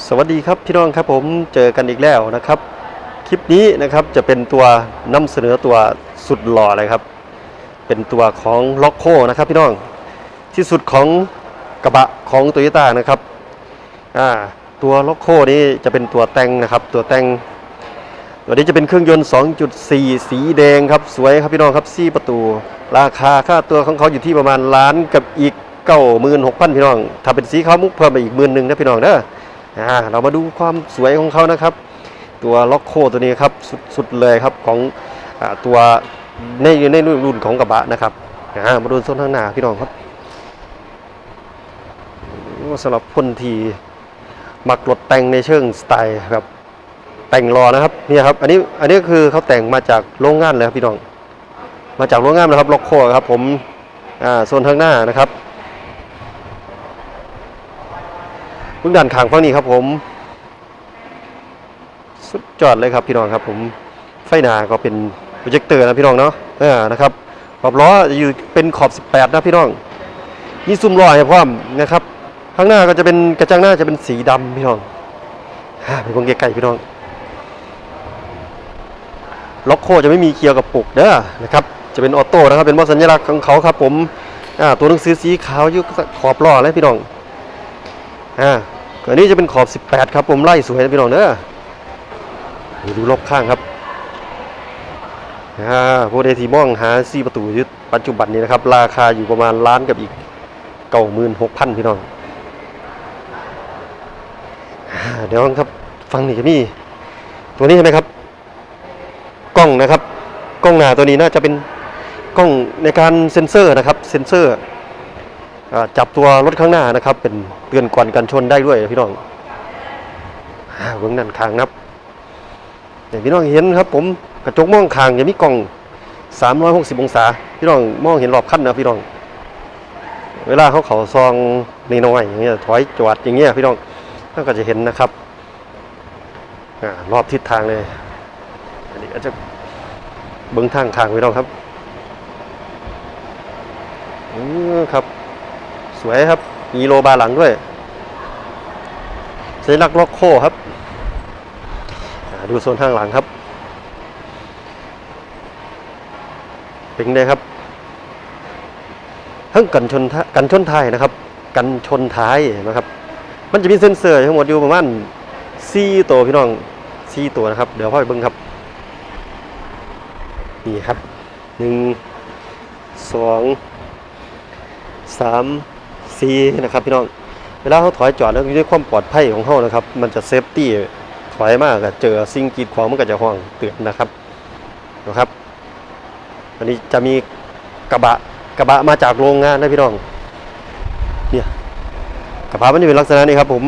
สวัสดีครับพี่น้องครับผมเจอกันอีกแล้วนะครับ คลิปนี้นะครับจะเป็นตัวนำเสนอตัวสุดหล่อเลยครับ เป็นตัวของล็อกโคนะครับพี่น้องที่สุดของกระบะของโตโยต้านะครับอ่าตัวล็อกโคนี้จะเป็นตัวแต่งนะครับตัวแต่งตัวนี้จะเป็นเครื่องยนต์ 2.4 สีแดงครับสวยครับพี่น้องครับซี่ประตู ราคาค่าตัวของเขาอยู่ที่ประมาณล้านกับอีกเก้าหมื่นหกพันพี่น้องถ้าเป็นสีขาวมุกเพิ่มไปอีกหมื่นหนึ่งนะพี่น้องเด้อ อ่าเรามาดูความสวยของเขานะครับ ตัวล็อกโคตัวนี้ครับสุดสุดเลยครับของอตัวในในรุ่นของกระบะนะครับอ่ามาดูโซนข้างหน้าพี่น้องครับสำหรับคนที่มักรถแต่งในเชิงสไตล์แบบแต่งรอนะครับนี่ครับอันนี้อันนี้คือเขาแต่งมาจากโรงงานเลยครับพี่น้อง มาจากโรงงานนะครับล็อกโคครับผมอ่าโซนข้างหน้านะครับ เบื้องด้านข้างฝั่งนี้ครับผม สุดยอดเลยครับพี่น้องครับผม ไฟหน้าก็เป็นโปรเจคเตอร์นะพี่น้องเนาะเออนะครับขอบล้อจะอยู่เป็นขอบ 18 นะพี่น้องมีซุ้มล้อให้พร้อมนะครับข้างหน้าก็จะเป็นกระจังหน้าจะเป็นสีดำพี่น้องฮ่าเป็นคนไกลๆพี่น้อง ล็อกโคจะไม่มีเกียร์กับปุกเด้อนะครับ จะเป็นออโต้นะครับ เป็นมอสัญลักษณ์ของเขาครับผม อ่า ตัวหนังสือสีขาวอยู่ขอบล้อเลยพี่น้อง อ่าอันนี้จะเป็นขอบ 18 ครับผมไล่สวยนะพี่น้องเด้อนี่ดูรอบข้างครับอ่าผู้ใดที่มองหาซีประตูยึดปัจจุบันนี้นะครับ ราคาอยู่ประมาณล้านกับอีกเก้าหมื่นหกพันพี่น้องเดี๋ยวครับฟังนี่จะมีตัวนี้ใช่ไหมครับ กล้องนะครับ กล้องหน้าตัวนี้น่าจะเป็นกล้องในการเซ็นเซอร์นะครับ เซ็นเซอร์ จับตัวรถข้างหน้านะครับ เป็นเตือนก่อนกันชนได้ด้วยพี่น้องเบื้องนั้นคางนับอย่างพี่น้องเห็นครับ ผมกระจกมองคางจะมีกล้อง 360 องศา พี่น้องมองเห็นรอบคันนะพี่น้อง เวลาเขาเขาซองนน้อยอย่างเงี้ยถอยจอดอย่างเงี้ยพี่น้องท่านก็จะเห็นนะครับอรอบทิศทางเลย อันนี้ก็จะเบื้องทางคางพี่น้องครับอือครับ สวยครับ มีโลบาร์หลังด้วยสัญลักษณ์ล็อกโคครับ ดูโซนข้างหลังครับ เป็นไงครับทั้งกันชนกันชนท้ายนะครับ กันชนท้ายนะครับ มันจะมีเซ็นเซอร์ทั้งหมดอยู่ประมาณสี่ตัวพี่น้องสี่ตัวนะครับ เดี๋ยวพ่อไปเบิ้งครับ นี่ครับหนึ่งสองสามีนะครับพี่น้องเวลาเขาถอยจอดแล้วด้วยความปลอดภัยของเขานะครับ มันจะเซฟตี้ถอยมากอะเจอสิ่งกีดขวางมันก็จะห่วงเตือนนะครับนะครับ อันนี้จะมีกระบะกระบะมาจากโรงงานนะพี่น้องเนี่ยกระบะมันจะเป็นลักษณะนี้ครับ ผม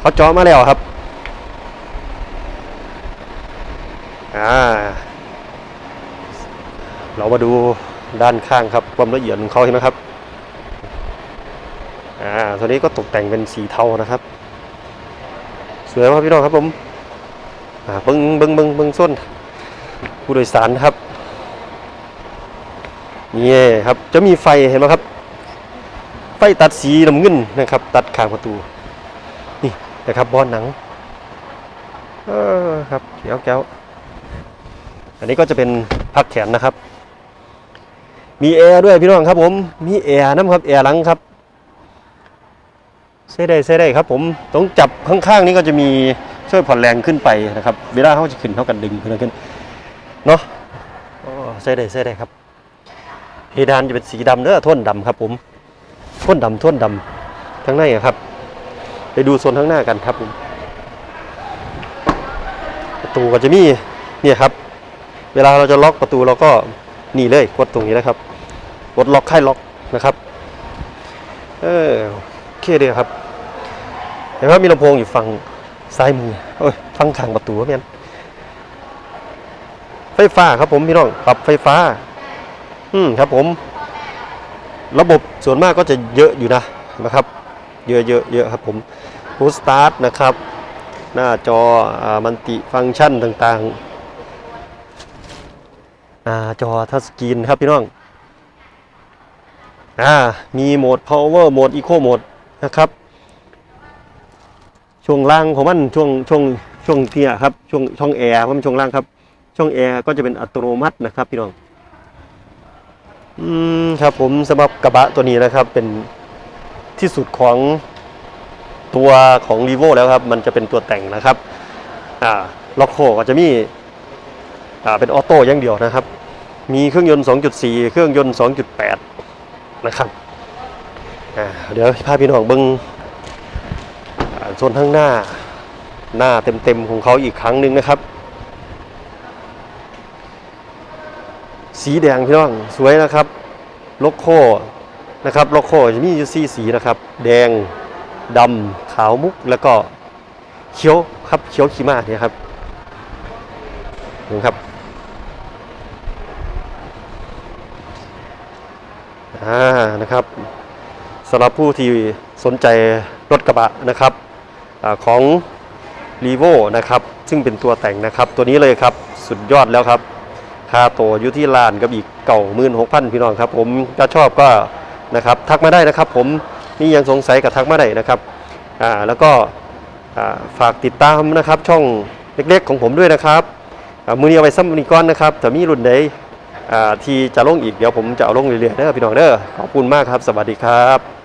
เขาเจาะมาแล้วครับอ่าเรามาดูด้านข้างครับความละเอียดของเขาเห็นไหมครับ อ่าตัวนี้ก็ตกแต่งเป็นสีเทานะครับ สวยมากพี่น้องครับผมอ่าเบิ้งเบิ้งเบิ้งเบิ้งส้น ผู้โดยสารครับนี่ครับจะมีไฟเห็นไหมครับ ไฟตัดสีน้ำเงินนะครับ ตัดข้างประตูนี่นะครับบอลหนังเออครับเกียวแก้วอันนี้ก็จะเป็นพักแขนนะครับ มีแอร์ด้วยพี่น้องครับผม มีแอร์น้ำครับแอร์หลังครับ ใช่ได้ใช่ได้ครับผมต้องจับข้างๆนี้ก็จะมีช่วยผ่อนแรงขึ้นไปนะครับเวลาเขาจะขึ้นเขากันดึงขึ้นขึ้นเนาะอ๋อใช่ได้ใช่ได้ครับเพดานจะเป็นสีดำเด้อโทนดำครับผมโทนดำโทนดำทั้งในอะครับ ไปดูโซนข้างหน้ากันครับผมประตูก็จะมีเนี่ยครับ เวลาเราจะล็อกประตูเราก็นี่เลยกดตรงนี้นะครับกดล็อกค่ายล็อกนะครับ เออโอเคเดียครับ ห็นว่ามีลำโพงอยู่ฝั่งซ้ายมือโอ้ยฝั่งขางประตูเมียนไฟฟ้าครับผมพี่น้องปรับไฟฟ้า อืมครับผม ระบบส่วนมากก็จะเยอะอยู่นะนะครับ เยอะเยอะเยอะครับผมฟูสตาร์ทนะครับ หน้าจออมันติฟังก์ชันต่างๆหน้าจอทัชสกรีนครับพี่น้องอ่ามีโหมด power โหมด eco โหมดนะครับ ช่วงล่างของมันช่วงช่วงช่วงเทียครับช่วงช่องแอร์มันช่วงล่างครับ ช่องแอร์ก็จะเป็นอัตโนมัตินะครับพี่น้องอืมครับผมสำหรับกระบะตัวนี้นะครับเป็นที่สุดของตัวของ r ีโวแล้วครับ มันจะเป็นตัวแต่งนะครับอ่าล็อกโคก็จะมีอ่าเป็นออโต้อย่างเดียวนะครับ มีเครื่องยนต์ 2.4 เครื่องยนต์ 2.8 นะครับอ่าเดี๋ยวพาพี่น้องเบิ้ง โซนข้างหน้า หน้าเต็มๆของเขาอีกครั้งหนึ่งนะครับ สีแดงพี่น้องสวยนะครับโลโก้นะครับโลโก้จะมีอยู่สีสีนะครับ แดงดำขาวมุกแล้วก็เขียวครับเขียวขีมาเนี่ยครับนี่ครับอ่านะครับสำหรับผู้ที่สนใจรถกระบะนะครับ อของ r ีโวนะครับ ซึ่งเป็นตัวแต่งนะครับ ตัวนี้เลยครับสุดยอดแล้วครับค่าตัวอยู่ที่ลานกับอีกเก่าหมื่นหกพันพี่น้องครับ ผมถ้าชอบก็นะครับทักมาได้นะครับ ผมนี่ยังสงสัยกับทักมาได้นะครับอ่าแล้วก็อ่าฝากติดตามนะครับช่องเล็กๆของผมด้วยนะครับมือนี้เอาไว้ซ้ำนี้ก้อนนะครับแต่มีรุ่นใดอ่าที่จะลงอีกเดี๋ยวผมจะเอาลงเรื่อยๆเด้อพี่น้องเด้อขอบคุณมากครับ สวัสดีครับ